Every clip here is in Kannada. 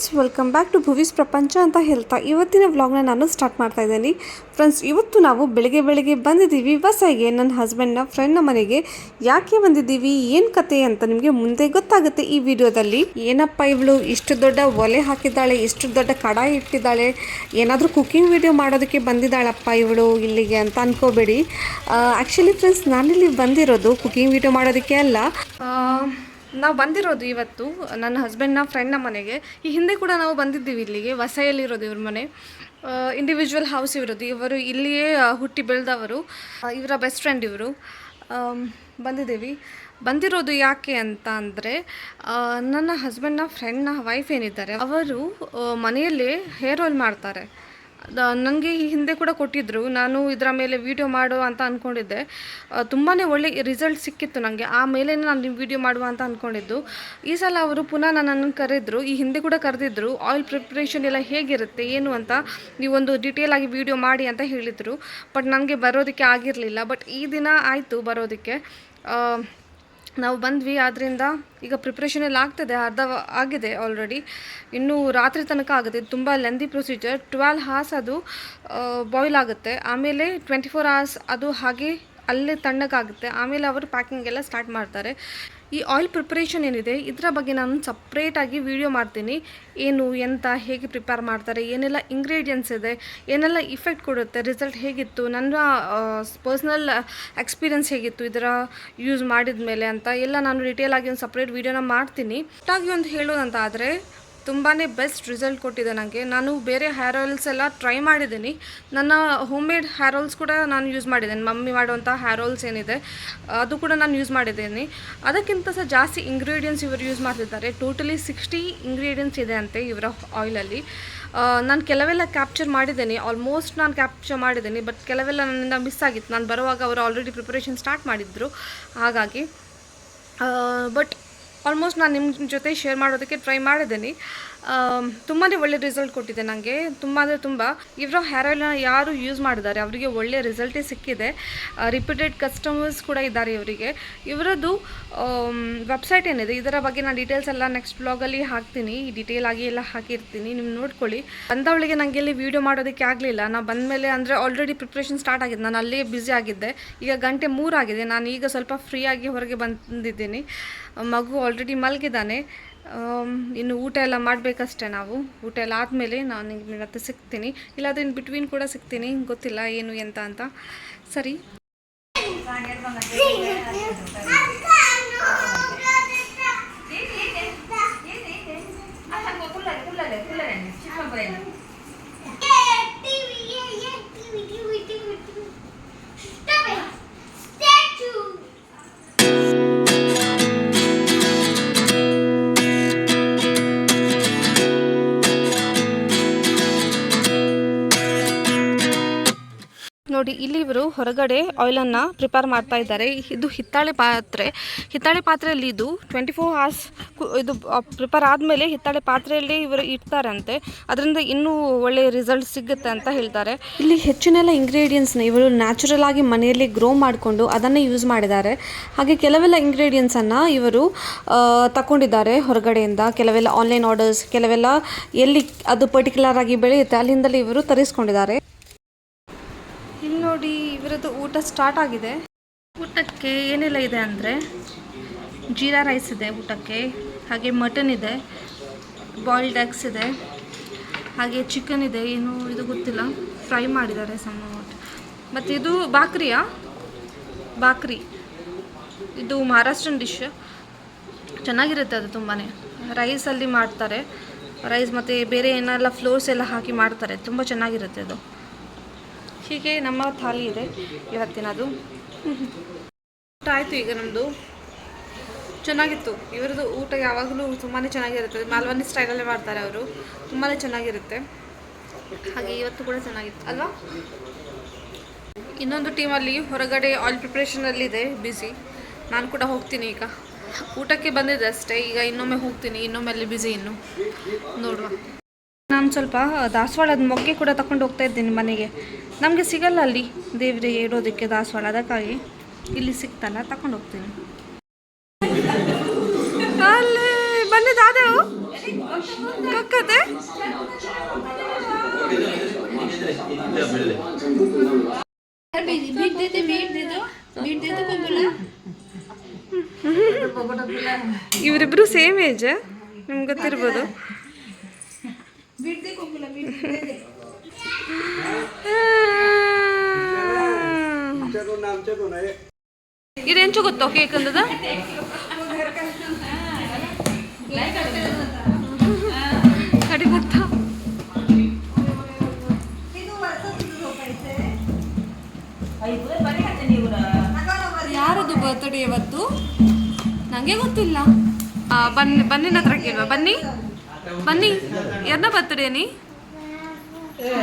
Friends welcome back to Bhuvi's Prapancha ಅಂತ ಹೇಳ್ತಾ ಇವತ್ತಿನ ವ್ಲಾಗ್ನ ನಾನು ಸ್ಟಾರ್ಟ್ ಮಾಡ್ತಾ ಇದ್ದೀನಿ. ಫ್ರೆಂಡ್ಸ್, ಇವತ್ತು ನಾವು ಬೆಳಗ್ಗೆ ಬೆಳಗ್ಗೆ ಬಂದಿದ್ದೀವಿ ಬಸ್ಸಾಗೆ ನನ್ನ ಹಸ್ಬೆಂಡ್ನ ಫ್ರೆಂಡ್ನ ಮನೆಗೆ. ಯಾಕೆ ಬಂದಿದ್ದೀವಿ, ಏನು ಕತೆ ಅಂತ ನಿಮಗೆ ಮುಂದೆ ಗೊತ್ತಾಗುತ್ತೆ ಈ ವಿಡಿಯೋದಲ್ಲಿ. ಏನಪ್ಪ ಇವಳು, ಇಷ್ಟು ದೊಡ್ಡ ಒಲೆ ಹಾಕಿದ್ದಾಳೆ, ಇಷ್ಟು ದೊಡ್ಡ ಕಡಾಯಿ ಇಟ್ಟಿದ್ದಾಳೆ, ಏನಾದರೂ ಕುಕಿಂಗ್ ವಿಡಿಯೋ ಮಾಡೋದಕ್ಕೆ ಬಂದಿದ್ದಾಳಪ್ಪ ಇವಳು ಇಲ್ಲಿಗೆ ಅಂತ ಅನ್ಕೋಬೇಡಿ. ಆ್ಯಕ್ಚುಲಿ ಫ್ರೆಂಡ್ಸ್ ನಾನಿಲ್ಲಿ ಬಂದಿರೋದು ಕುಕಿಂಗ್ ವಿಡಿಯೋ ಮಾಡೋದಕ್ಕೆ ಅಲ್ಲ. ನಾವು ಬಂದಿರೋದು ಇವತ್ತು ನನ್ನ ಹಸ್ಬೆಂಡ್ನ ಫ್ರೆಂಡ್ನ ಮನೆಗೆ. ಈ ಹಿಂದೆ ಕೂಡ ನಾವು ಬಂದಿದ್ದೀವಿ ಇಲ್ಲಿಗೆ ವಸೈಯಲ್ಲಿರೋದು ಇವ್ರ ಮನೆ. ಇಂಡಿವಿಜುವಲ್ ಹೌಸ್ ಇರೋದು. ಇವರು ಇಲ್ಲಿಯೇ ಹುಟ್ಟಿ ಬೆಳೆದವರು. ಇವರ ಬೆಸ್ಟ್ ಫ್ರೆಂಡ್ ಇವರು. ಬಂದಿದ್ದೀವಿ. ಬಂದಿರೋದು ಯಾಕೆ ಅಂತ ಅಂದರೆ ನನ್ನ ಹಸ್ಬೆಂಡ್ನ ಫ್ರೆಂಡ್ನ ವೈಫ್ ಏನಿದ್ದಾರೆ, ಅವರು ಮನೆಯಲ್ಲೇ ಹೇರ್ ಆಯಿಲ್ ಮಾಡ್ತಾರೆ. ನನಗೆ ಈ ಹಿಂದೆ ಕೂಡ ಕೊಟ್ಟಿದ್ದರು ನಾನು ಇದರ ಮೇಲೆ ವಿಡಿಯೋ ಮಾಡು ಅಂತ ಅಂದ್ಕೊಂಡಿದ್ದೆ ತುಂಬಾ ಒಳ್ಳೆ ರಿಸಲ್ಟ್ ಸಿಕ್ಕಿತ್ತು ನನಗೆ ಆಮೇಲೆ ನಾನು ನಿಮ್ಮ ವಿಡಿಯೋ ಮಾಡುವ ಅಂತ ಅಂದ್ಕೊಂಡಿದ್ದು ಈ ಸಲ ಅವರು ಪುನಃ ನನ್ನನ್ನು ಕರೆದ್ರು. ಈ ಹಿಂದೆ ಕೂಡ ಕರೆದಿದ್ದರು ಆಯಿಲ್ ಪ್ರಿಪ್ರೇಷನ್ ಎಲ್ಲ ಹೇಗಿರುತ್ತೆ, ಏನು ಅಂತ ನೀವೊಂದು ಡೀಟೇಲ್ ಆಗಿ ವಿಡಿಯೋ ಮಾಡಿ ಅಂತ ಹೇಳಿದರು. ಬಟ್ ನನಗೆ ಬರೋದಕ್ಕೆ ಆಗಿರಲಿಲ್ಲ. ಬಟ್ ಈ ದಿನ ಆಯಿತು ಬರೋದಕ್ಕೆ. ನಾವು ಬಂದ್ವಿ ಆದ್ದರಿಂದ ಈಗ ಪ್ರಿಪ್ರೇಷನ್ ಎಲ್ಲ ಆಗ್ತದೆ, ಅರ್ಧ ಆಗಿದೆ ಆಲ್ರೆಡಿ ಇನ್ನು ರಾತ್ರಿ ತನಕ ಆಗುತ್ತೆ. ತುಂಬ ಲೆಂದಿ ಪ್ರೊಸೀಜರ್ ಟ್ವೆಲ್ ಹಾರ್ಸ್ ಅದು ಬಾಯ್ಲ್ ಆಗುತ್ತೆ. ಆಮೇಲೆ ಟ್ವೆಂಟಿ ಫೋರ್ ಅವರ್ಸ್ ಅದು ಹಾಗೆ ಅಲ್ಲೇ ತಣ್ಣಗಾಗುತ್ತೆ. ಆಮೇಲೆ ಅವರು ಪ್ಯಾಕಿಂಗ್ ಎಲ್ಲ ಸ್ಟಾರ್ಟ್ ಮಾಡ್ತಾರೆ. ಈ ಆಯಿಲ್ ಪ್ರಿಪ್ರೇಷನ್ ಏನಿದೆ, ಇದರ ಬಗ್ಗೆ ನಾನು ಸಪ್ರೇಟಾಗಿ ವಿಡಿಯೋ ಮಾಡ್ತೀನಿ. ಏನು, ಎಂತ, ಹೇಗೆ ಪ್ರಿಪೇರ್ ಮಾಡ್ತಾರೆ, ಏನೆಲ್ಲ ಇಂಗ್ರೀಡಿಯೆಂಟ್ಸ್ ಇದೆ, ಏನೆಲ್ಲ ಇಫೆಕ್ಟ್ ಕೊಡುತ್ತೆ ರಿಸಲ್ಟ್ ಹೇಗಿತ್ತು, ನನ್ನ ಪರ್ಸ್ನಲ್ ಎಕ್ಸ್ಪೀರಿಯನ್ಸ್ ಹೇಗಿತ್ತು, ಇದರ ಯೂಸ್ ಮಾಡಿದ ಮೇಲೆ ಅಂತ ಎಲ್ಲ ನಾನು ಡೀಟೇಲ್ ಆಗಿ ಒಂದು ಸಪ್ರೇಟ್ ವೀಡಿಯೋನ ಮಾಡ್ತೀನಿ. ಒಟ್ಟಾಗಿ ಒಂದು ಹೇಳೋದಂತ ಆದರೆ ತುಂಬಾ ಬೆಸ್ಟ್ ರಿಸಲ್ಟ್ ಕೊಟ್ಟಿದೆ ನನಗೆ ನಾನು ಬೇರೆ ಹೇರ್ ಆಯಿಲ್ಸ್ ಎಲ್ಲ ಟ್ರೈ ಮಾಡಿದ್ದೀನಿ. ನನ್ನ ಹೋಮ್ ಮೇಡ್ ಹೇರ್ ಆಯಿಲ್ಸ್ ಕೂಡ ನಾನು ಯೂಸ್ ಮಾಡಿದ್ದೇನೆ. ಮಮ್ಮಿ ಮಾಡುವಂಥ ಹೇರ್ ಆಯಿಲ್ಸ್ ಏನಿದೆ, ಅದು ಕೂಡ ನಾನು ಯೂಸ್ ಮಾಡಿದ್ದೀನಿ. ಅದಕ್ಕಿಂತ ಸಹ ಜಾಸ್ತಿ ಇಂಗ್ರೀಡಿಯೆಂಟ್ಸ್ ಇವರು ಯೂಸ್ ಮಾಡ್ತಿದ್ದಾರೆ. ಟೋಟಲಿ ಸಿಕ್ಸ್ಟಿ ಇಂಗ್ರೀಡಿಯೆಂಟ್ಸ್ ಇದೆ ಅಂತೆ ಇವರ ಆಯಿಲಲ್ಲಿ ನಾನು ಕೆಲವೆಲ್ಲ ಕ್ಯಾಪ್ಚರ್ ಮಾಡಿದ್ದೀನಿ. ಆಲ್ಮೋಸ್ಟ್ ನಾನು ಕ್ಯಾಪ್ಚರ್ ಮಾಡಿದ್ದೀನಿ ಬಟ್ ಕೆಲವೆಲ್ಲ ನನ್ನಿಂದ ಮಿಸ್ ಆಗಿತ್ತು. ನಾನು ಬರುವಾಗ ಅವರು ಆಲ್ರೆಡಿ ಪ್ರಿಪರೇಷನ್ ಸ್ಟಾರ್ಟ್ ಮಾಡಿದ್ದರು ಹಾಗಾಗಿ ಬಟ್ ಆಲ್ಮೋಸ್ಟ್ ನಾನು ನಿಮ್ಮ ಜೊತೆ ಶೇರ್ ಮಾಡೋದಕ್ಕೆ ಟ್ರೈ ಮಾಡಿದ್ದೀನಿ ತುಂಬಾ ಒಳ್ಳೆ ರಿಸಲ್ಟ್ ಕೊಟ್ಟಿದೆ ನನಗೆ ತುಂಬ ಅಂದರೆ ತುಂಬ. ಇವರ ಹೇರ್ ಆಯಿಲ್ನ ಯಾರು ಯೂಸ್ ಮಾಡಿದ್ದಾರೆ? ಅವರಿಗೆ ಒಳ್ಳೆ ರಿಸಲ್ಟೇ ಸಿಕ್ಕಿದೆ. ರಿಪೀಟೆಡ್ ಕಸ್ಟಮರ್ಸ್ ಕೂಡ ಇದ್ದಾರೆ ಇವರಿಗೆ. ಇವರದ್ದು ವೆಬ್ಸೈಟ್ ಏನಿದೆ? ಇದರ ಬಗ್ಗೆ ನಾನು ಡೀಟೇಲ್ಸ್ ಎಲ್ಲ ನೆಕ್ಸ್ಟ್ ಬ್ಲಾಗಲ್ಲಿ ಹಾಕ್ತೀನಿ. ಡೀಟೇಲ್ ಆಗಿ ಎಲ್ಲ ಹಾಕಿರ್ತೀನಿ. ನೀವು ನೋಡ್ಕೊಳ್ಳಿ. ಬಂದವಳಿಗೆ ನನಗೆ ಇಲ್ಲಿ ವೀಡಿಯೋ ಮಾಡೋದಕ್ಕೆ ಆಗಲಿಲ್ಲ. ನಾನು ಬಂದ ಮೇಲೆ ಅಂದರೆ ಆಲ್ರೆಡಿ ಪ್ರಿಪ್ರೇಷನ್ ಸ್ಟಾರ್ಟ್ ಆಗಿದೆ. ನಾನು ಅಲ್ಲೇ ಬ್ಯುಸಿ ಆಗಿದ್ದೆ. ಈಗ ಗಂಟೆ ಮೂರಾಗಿದೆ ನಾನು ಈಗ ಸ್ವಲ್ಪ ಫ್ರೀ ಆಗಿ ಹೊರಗೆ ಬಂದಿದ್ದೀನಿ. ಮಗು ಆಲ್ರೆಡಿ ಮಲಗಿದ್ದಾನೆ. ಇನ್ನು ಊಟ ಎಲ್ಲ ಮಾಡಬೇಕಷ್ಟೆ ನಾವು. ಊಟ ಎಲ್ಲ ಆದಮೇಲೆ ನಾನು ನಿಮಗೆ ಮತ್ತೆ ಸಿಗ್ತೀನಿ. ಇಲ್ಲಾಂದರೆ ಇನ್ನು ಬಿಟ್ವೀನ್ ಕೂಡ ಸಿಗ್ತೀನಿ. ಗೊತ್ತಿಲ್ಲ, ಏನು, ಎಂತ ಅಂತ. ಸರಿ. ನೋಡಿ ಇಲ್ಲಿ ಇವರು ಹೊರಗಡೆ ಆಯಿಲನ್ನು ಪ್ರಿಪೇರ್ ಮಾಡ್ತಾ ಇದ್ದಾರೆ. ಇದು ಹಿತ್ತಾಳೆ ಪಾತ್ರೆ. ಹಿತ್ತಾಳೆ ಪಾತ್ರೆಯಲ್ಲಿ ಇದು ಟ್ವೆಂಟಿ ಫೋರ್ ಅವರ್ಸ್ ಇದು ಪ್ರಿಪೇರ್ ಆದಮೇಲೆ ಹಿತ್ತಾಳೆ ಪಾತ್ರೆಯಲ್ಲಿ ಇವರು ಇಡ್ತಾರಂತೆ. ಅದರಿಂದ ಇನ್ನೂ ಒಳ್ಳೆಯ ರಿಸಲ್ಟ್ ಸಿಗುತ್ತೆ ಅಂತ ಹೇಳ್ತಾರೆ. ಇಲ್ಲಿ ಹೆಚ್ಚಿನೆಲ್ಲ ಇಂಗ್ರೀಡಿಯೆಂಟ್ಸ್ನ ಇವರು ನ್ಯಾಚುರಲ್ ಆಗಿ ಮನೆಯಲ್ಲಿ ಗ್ರೋ ಮಾಡಿಕೊಂಡು ಅದನ್ನೇ ಯೂಸ್ ಮಾಡಿದ್ದಾರೆ. ಹಾಗೆ ಕೆಲವೆಲ್ಲ ಇಂಗ್ರೀಡಿಯೆಂಟ್ಸನ್ನು ಇವರು ತಗೊಂಡಿದ್ದಾರೆ ಹೊರಗಡೆಯಿಂದ. ಕೆಲವೆಲ್ಲ ಆನ್ಲೈನ್ ಆರ್ಡರ್ಸ್ ಕೆಲವೆಲ್ಲ ಎಲ್ಲಿ ಅದು ಪರ್ಟಿಕ್ಯುಲರ್ ಆಗಿ ಬೆಳೆಯುತ್ತೆ ಅಲ್ಲಿಂದಲೇ ಇವರು ತರಿಸ್ಕೊಂಡಿದ್ದಾರೆ. ಇವರದ್ದು ಊಟ ಸ್ಟಾರ್ಟ್ ಆಗಿದೆ. ಊಟಕ್ಕೆ ಏನೆಲ್ಲ ಇದೆ ಅಂದರೆ ಜೀರಾ ರೈಸ್ ಇದೆ ಊಟಕ್ಕೆ, ಹಾಗೆ ಮಟನ್ ಇದೆ ಬಾಯ್ಲ್ಡ್ ಎಗ್ಸ್ ಇದೆ, ಹಾಗೆ ಚಿಕನ್ ಇದೆ, ಏನು ಇದು ಗೊತ್ತಿಲ್ಲ. ಫ್ರೈ ಮಾಡಿದ್ದಾರೆ ಸಮ್ ಮತ್ತು ಇದು ಬಾಕ್ರಿಯಾ ಬಾಕ್ರಿ ಇದು ಮಹಾರಾಷ್ಟ್ರನ್ ಡಿಶ್ ಚೆನ್ನಾಗಿರುತ್ತೆ ಅದು ತುಂಬಾ ರೈಸಲ್ಲಿ ಮಾಡ್ತಾರೆ. ರೈಸ್ ಮತ್ತು ಬೇರೆ ಏನೆಲ್ಲ ಫ್ಲೋರ್ಸ್ ಎಲ್ಲ ಹಾಕಿ ಮಾಡ್ತಾರೆ. ತುಂಬ ಚೆನ್ನಾಗಿರುತ್ತೆ ಅದು. ಹೀಗೆ ನಮ್ಮ ಥಾಲಿ ಇದೆ ಇವತ್ತಿನದು. ಊಟ ಆಯಿತು ಈಗ ನಮ್ಮದು ಚೆನ್ನಾಗಿತ್ತು. ಇವರದ್ದು ಊಟ ಯಾವಾಗಲೂ ತುಂಬಾ ಚೆನ್ನಾಗಿರುತ್ತೆ. ಮಾಲ್ವನಿ ಸ್ಟೈಲಲ್ಲೇ ಮಾಡ್ತಾರೆ ಅವರು. ತುಂಬಾ ಚೆನ್ನಾಗಿರುತ್ತೆ. ಹಾಗೆ ಇವತ್ತು ಕೂಡ ಚೆನ್ನಾಗಿತ್ತು. ಅಲ್ವಾ? ಇನ್ನೊಂದು ಟೀಮಲ್ಲಿ ಹೊರಗಡೆ ಆಯಿಲ್ ಪ್ರಿಪ್ರೇಷನಲ್ಲಿದೆ. ಬ್ಯುಸಿ ನಾನು ಕೂಡ ಹೋಗ್ತೀನಿ ಈಗ. ಊಟಕ್ಕೆ ಬಂದಿದೆ ಅಷ್ಟೇ. ಈಗ ಇನ್ನೊಮ್ಮೆ ಹೋಗ್ತೀನಿ. ಇನ್ನೊಮ್ಮೆ ಅಲ್ಲಿ ಬ್ಯುಸಿ ಇನ್ನು. ನೋಡುವ. ನಾನು ಸ್ವಲ್ಪ ದಾಸವಾಳದ ಮೊಗ್ಗೆ ಕೂಡ ತಗೊಂಡು ಹೋಗ್ತಾ ಇದ್ದೀನಿ ಮನೆಗೆ. ನಮಗೆ ಸಿಗಲ್ಲ ಅಲ್ಲಿ. ದೇವರಿಗೆ ಇಡೋದಕ್ಕೆ ದಾಸವಾಳ ಅದಕ್ಕಾಗಿ ಇಲ್ಲಿ ಸಿಗ್ತಲ್ಲ ತಗೊಂಡು ಹೋಗ್ತೀನಿ. ಅಲ್ಲಿ ಬನ್ನಿ ಕಕ್ಕತೆ? ಇವರಿಬ್ರು ಸೇಮ್ ಏಜ್ ನಿಮ್ಗೆ ಗೊತ್ತಿರ್ಬೋದು. ಇದೇನು ಸಿಗುತ್ತೋ ಕೇಕ್ ಅಂದದ ಕಡಿಮುಟ್ಟ ಯಾರದು ಬರ್ತ್ಡೇ ಇವತ್ತು? ನನಗೆ ಗೊತ್ತಿಲ್ಲ. ಬನ್ನಿ ಬನ್ನಿ ಹತ್ರ ಕೇಳುವ. ಬನ್ನಿ. ಬನ್ನಿ. ಎನ್ನ ಬರ್ತ್ಡೇನಿ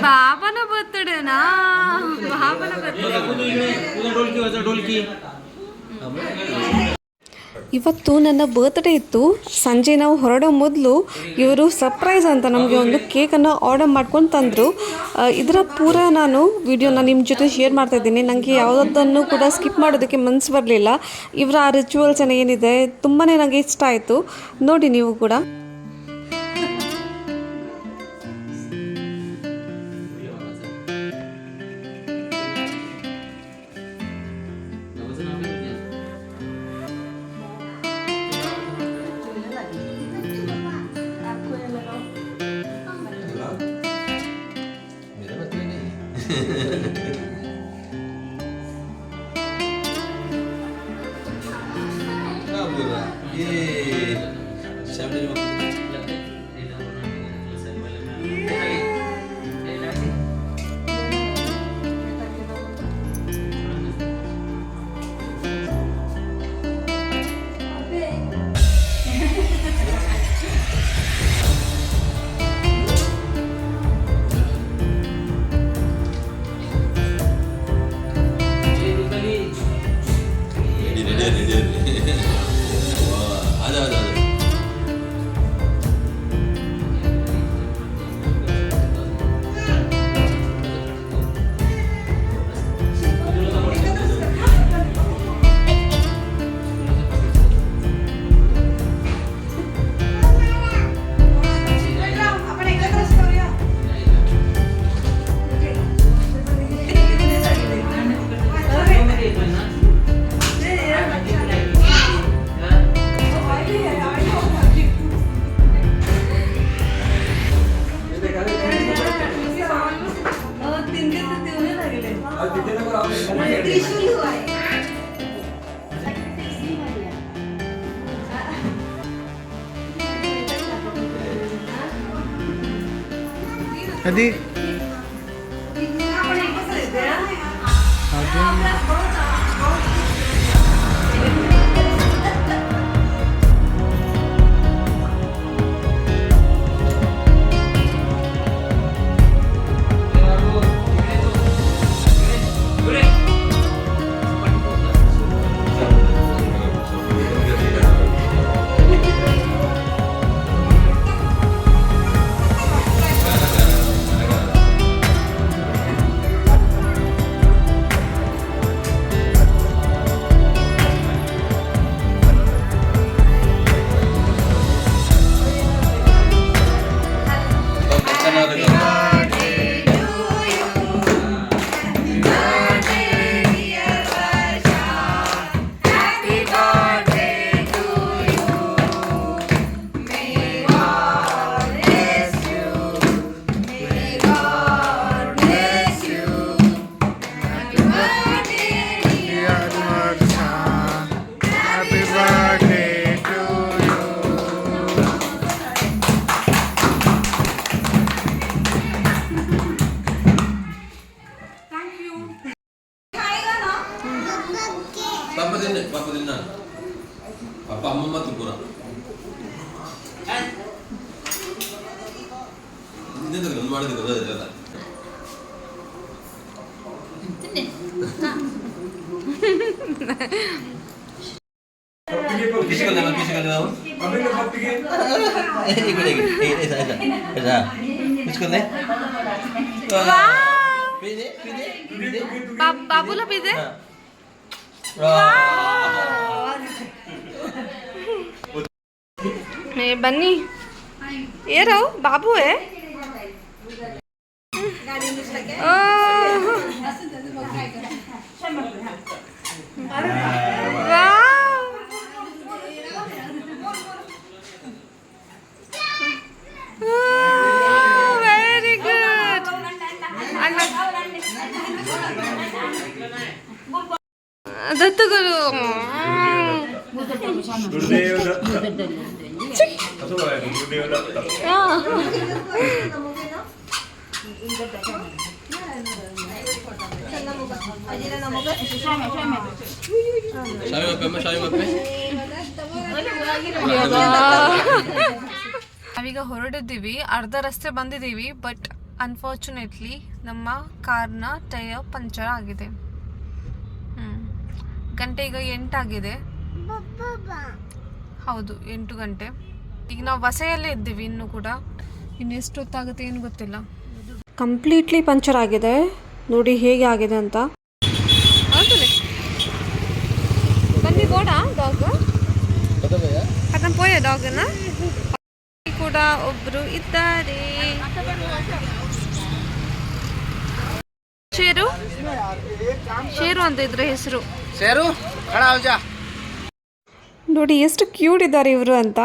ಬಾಬನ ಬರ್ತಡೇನಾ ಬಾಬನ ಇವತ್ತು ನನ್ನ ಬರ್ತ್ಡೇ ಇತ್ತು. ಸಂಜೆ ನಾವು ಹೊರಡೋ ಮೊದಲು ಇವರು ಸರ್ಪ್ರೈಸ್ ಅಂತ ನಮಗೆ ಒಂದು ಕೇಕನ್ನು ಆರ್ಡರ್ ಮಾಡ್ಕೊಂಡು ತಂದರು. ಇದರ ಪೂರ ನಾನು ವಿಡಿಯೋನ ನಿಮ್ಮ ಜೊತೆ ಶೇರ್ ಮಾಡ್ತಾ ಇದ್ದೀನಿ. ನನಗೆ ಯಾವುದನ್ನು ಕೂಡ ಸ್ಕಿಪ್ ಮಾಡೋದಕ್ಕೆ ಮನಸ್ಸು ಬರಲಿಲ್ಲ. ಇವರ ಆ ರಿಚುವಲ್ಸನ್ನು ಏನಿದೆ ತುಂಬಾ ನನಗೆ ಇಷ್ಟ ಆಯಿತು. ನೋಡಿ ನೀವು ಕೂಡ. 小弟 ಒಂದು ಮಾಡಿದ್ರೆ ಅದಲ್ಲ ಕಿಸಿಕೊಂಡೆ ನಾವು ಕಿಸಿಕೊಂಡೆ ನಾವು ಈ ಕಡೆ ಆಯ್ತಾ ಆಯ್ತಾ ಕಿಸ್ಕೊಂಡೆ ನಾವೀಗ ಹೊರಡಿದ್ದೀವಿ, ಅರ್ಧ ರಸ್ತೆ ಬಂದಿದ್ದೀವಿ ಬಟ್ ಅನ್ಫಾರ್ಚುನೇಟ್ಲಿ ನಮ್ಮ ಕಾರ್ನ ಟೈರ್ ಪಂಚರ್ ಆಗಿದೆ. ಗಂಟೆ ಈಗ ಎಂಟಾಗಿದೆ. ಹೌದು, ಎಂಟು ಗಂಟೆ. ಈಗ ನಾವು ವಸೆಯಲ್ಲೇ ಇದ್ದೀವಿ ಇನ್ನೂ ಕೂಡ. ಇನ್ನೆಷ್ಟು ಹೊತ್ತಾಗುತ್ತೆ ಏನು ಗೊತ್ತಿಲ್ಲ. ಕಂಪ್ಲೀಟ್ಲಿ ಪಂಚರ್ ಆಗಿದೆ. ನೋಡಿ ಹೇಗೆ ಆಗಿದೆ ಅಂತ. ಬನ್ನಿ ಬೋಡಾ ಕೂಡ ಒಬ್ರು ಇದ್ದಾರೆ. ಶೇರು? ಶೇರು ಅಂತ ಇದ್ರೆ ಹೆಸರು. ಶೇರು ನೋಡಿ ಎಷ್ಟು ಕ್ಯೂಟ್ ಇದ್ದಾರೆ ಇವರು ಅಂತ.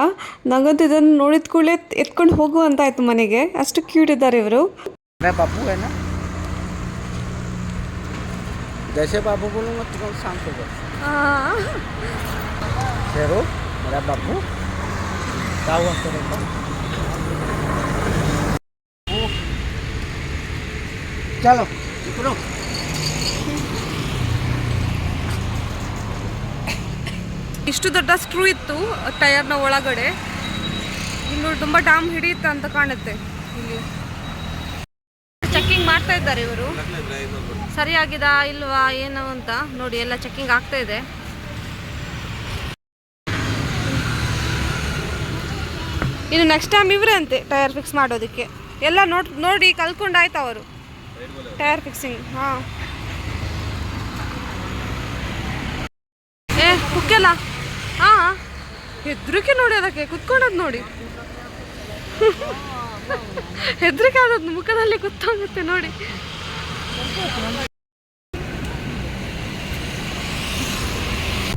ನಂಗಂತೂ ಇದನ್ನು ನೋಡಿದ ಕೂಡಲೇ ಎತ್ಕೊಂಡು ಹೋಗುವಂತಾಯ್ತು ಆಯ್ತು ಮನೆಗೆ. ಅಷ್ಟು ಕ್ಯೂಟ್ ಇದ್ದಾರೆ ಇವರು. मेरा बाबू है ना जैसे बाबू बोलूँगा तुरंत शांत हो जाओ शेरू मेरा बाबू क्या हुआ तेरे को चलो उतरो ಇಷ್ಟು ದೊಡ್ಡ ಸ್ಕ್ರೂ ಇತ್ತು ಟೈರ್ನ ಒಳಗಡೆ ಇನ್ನು ತುಂಬ ಡಾಮ್ ಹಿಡಿಯುತ್ತೆ ಅಂತ ಕಾಣುತ್ತೆ ಇಲ್ಲಿ ಮಾಡ್ತಾ ಇದ್ದಾರೆ ಇವರು? ಸರಿಯಾಗಿದಾ ಇಲ್ವಾ ಏನು ಅಂತ ನೋಡಿ ಎಲ್ಲ ಚೆಕಿಂಗ್ ಆಗ್ತಾ ಇದೆ. ಇನ್ನು ನೆಕ್ಸ್ಟ್ ಟೈಮ್ ಇವರೇ ಅಂತೆ ಟೈರ್ ಫಿಕ್ಸ್ ಮಾಡೋದಕ್ಕೆ. ಎಲ್ಲ ನೋಡ್ ನೋಡಿ ಕಲ್ತ್ಕೊಂಡಾಯ್ತು ಅವರು. ಟೈರ್ ಫಿಕ್ಸಿಂಗ್ ಹಾಂ. ಏ, ಕುಕ್ಕೆಲ್ಲ? ಹಾ. ಹೆದ್ರಿಕೆ ನೋಡಿ ಅದಕ್ಕೆ, ಕುತ್ಕೊಂಡದ್ ನೋಡಿ. ಹೆದ್ರಿಕೆ ಮುಖದಲ್ಲಿ ಗೊತ್ತಾಗುತ್ತೆ ನೋಡಿ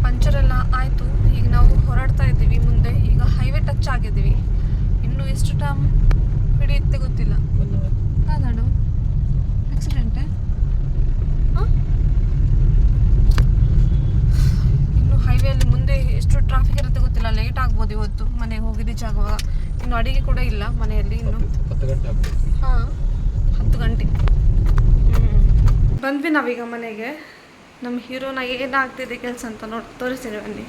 ಪಂಚರ್ ಎಲ್ಲ ಆಯ್ತು ಈಗ ನಾವು ಹೊರಡ್ತಾ ಇದ್ದೀವಿ ಮುಂದೆ ಈಗ ಹೈವೇ ಟಚ್ ಆಗಿದ್ದೀವಿ ಇನ್ನು ಎಷ್ಟು ಟೈಮ್ ಹಿಡಿಯುತ್ತೆ ಗೊತ್ತಿಲ್ಲ ಕಾದಾಡು ಆಕ್ಸಿಡೆಂಟೇ ಹಾಂ ಇನ್ನು ಹೈವೇಲಿ ಮುಂದೆ ಎಷ್ಟು ಟ್ರಾಫಿಕ್ ಇರುತ್ತೆ ಗೊತ್ತಿಲ್ಲ ಲೇಟ್ ಆಗ್ಬೋದು ಇವತ್ತು ಮನೆಗೆ ಹೋಗಿ ರೀಚ್ ಆಗುವಾಗ ಇನ್ನು ಅಡಿಗೆ ಕೂಡ ಇಲ್ಲ ಮನೆಯಲ್ಲಿ ಇನ್ನು. ಹಾಂ ಹತ್ತು ಗಂಟೆ. ಬಂದ್ವಿ ನಾವೀಗ ಮನೆಗೆ. ನಮ್ಮ ಹೀರೋನ ಏನಾಗ್ತಿದೆ ಕೆಲಸ ಅಂತ ನೋಡಿ ತೋರಿಸ್ತೀನಿ ಬನ್ನಿ.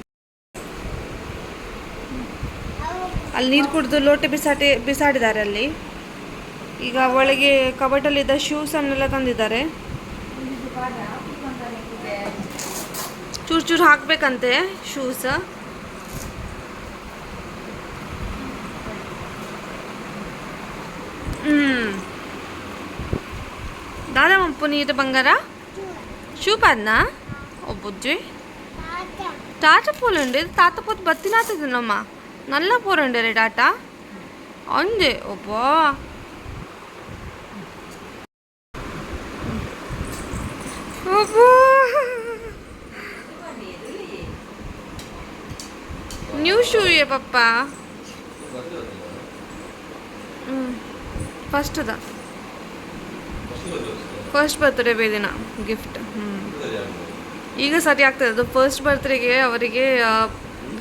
ಅಲ್ಲಿ ನೀರು ಕುಡಿದು ಲೋಟೆ ಬಿಸಾಟಿ ಬಿಸಾಡಿದ್ದಾರೆ ಅಲ್ಲಿ. ಈಗ ಒಳಗೆ ಕಬಟಲ್ಲಿದ್ದ ಶೂಸನ್ನೆಲ್ಲ ತಂದಿದ್ದಾರೆ. ಚೂರು ಚೂರು ಹಾಕ್ಬೇಕಂತೆ ಶೂಸ್ దాదాపు నీట బంగారా? చూపాదనా ఓ బుజ్జి. పూలు అండి తాత బతినాత బతినాతదినమ్మా నల్ల పూలు అండి రే టాటా అంది ఓబో న్యూ షూ ఏ పప్పా? ಫಸ್ಟ್ದ? ಫಸ್ಟ್ ಬರ್ತ್ಡೇ ಬೇದಿನ ಗಿಫ್ಟ್ ಹ್ಞೂ ಈಗ ಸರಿ ಆಗ್ತದೆ ಅದು ಫಸ್ಟ್ ಬರ್ತ್ಡೇಗೆ ಅವರಿಗೆ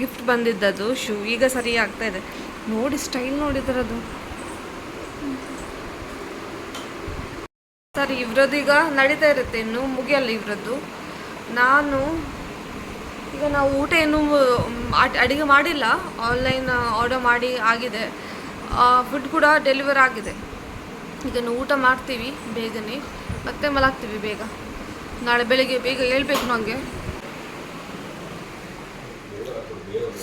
ಗಿಫ್ಟ್ ಬಂದಿದ್ದದು, ಶೂ. ಈಗ ಸರಿ ಆಗ್ತಾ ಇದೆ. ನೋಡಿ ಸ್ಟೈಲ್ ನೋಡಿದ್ರದು ಸರಿ, ಇವ್ರದ್ದು ಈಗ ನಡೀತಾ ಇರುತ್ತೆ ಇನ್ನು, ಮುಗಿಯಲ್ಲ ಇವ್ರದ್ದು. ನಾನು, ಈಗ ನಾವು ಊಟ ಏನು ಅಡುಗೆ ಮಾಡಿಲ್ಲ. ಆನ್ಲೈನ್ ಆರ್ಡರ್ ಮಾಡಿ ಆಗಿದೆ. ಫುಡ್ ಕೂಡ ಡೆಲಿವರ್ ಆಗಿದೆ. ನಾವು ಊಟ ಮಾಡ್ತೀವಿ ಬೇಗನೆ. ಮತ್ತೆ ಮಲಗ್ತೀವಿ ಬೇಗ. ನಾಳೆ ಬೆಳಿಗ್ಗೆ ಬೇಗ ಹೇಳ್ಬೇಕು ನನಗೆ.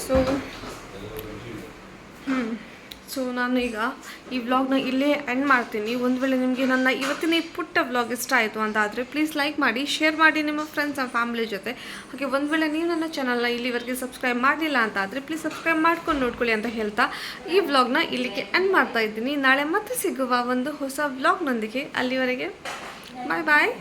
ಸೊ ಸೊ ನಾನು ಈಗ ಈ ವ್ಲಾಗ್ನ ಇಲ್ಲೇ ಎಂಡ್ ಮಾಡ್ತೀನಿ. ಒಂದು ವೇಳೆ ನಿಮಗೆ ನನ್ನ ಇವತ್ತಿನ ಪುಟ್ಟ ವ್ಲಾಗ್ ಇಷ್ಟ ಆಯಿತು ಅಂತ ಆದರೆ ಪ್ಲೀಸ್ ಲೈಕ್ ಮಾಡಿ ಶೇರ್ ಮಾಡಿ ನಿಮ್ಮ ಫ್ರೆಂಡ್ಸ್ ಆ್ಯಂಡ್ ಫ್ಯಾಮಿಲಿ ಜೊತೆ. ಹಾಗೆ ಒಂದು ವೇಳೆ ನೀವು ನನ್ನ ಚಾನಲ್ನ ಇಲ್ಲಿವರೆಗೆ ಸಬ್ಸ್ಕ್ರೈಬ್ ಮಾಡಲಿಲ್ಲ ಅಂತ ಆದರೆ ಪ್ಲೀಸ್ ಸಬ್ಸ್ಕ್ರೈಬ್ ಮಾಡ್ಕೊಂಡು ನೋಡ್ಕೊಳ್ಳಿ ಅಂತ ಹೇಳ್ತಾ ಈ ವ್ಲಾಗ್ನ ಇಲ್ಲಿಗೆ ಎಂಡ್ ಮಾಡ್ತಾ ಇದ್ದೀನಿ. ನಾಳೆ ಮತ್ತೆ ಸಿಗುವ ಒಂದು ಹೊಸ ವ್ಲಾಗ್ನೊಂದಿಗೆ ಅಲ್ಲಿವರೆಗೆ. ಬಾಯ್ ಬಾಯ್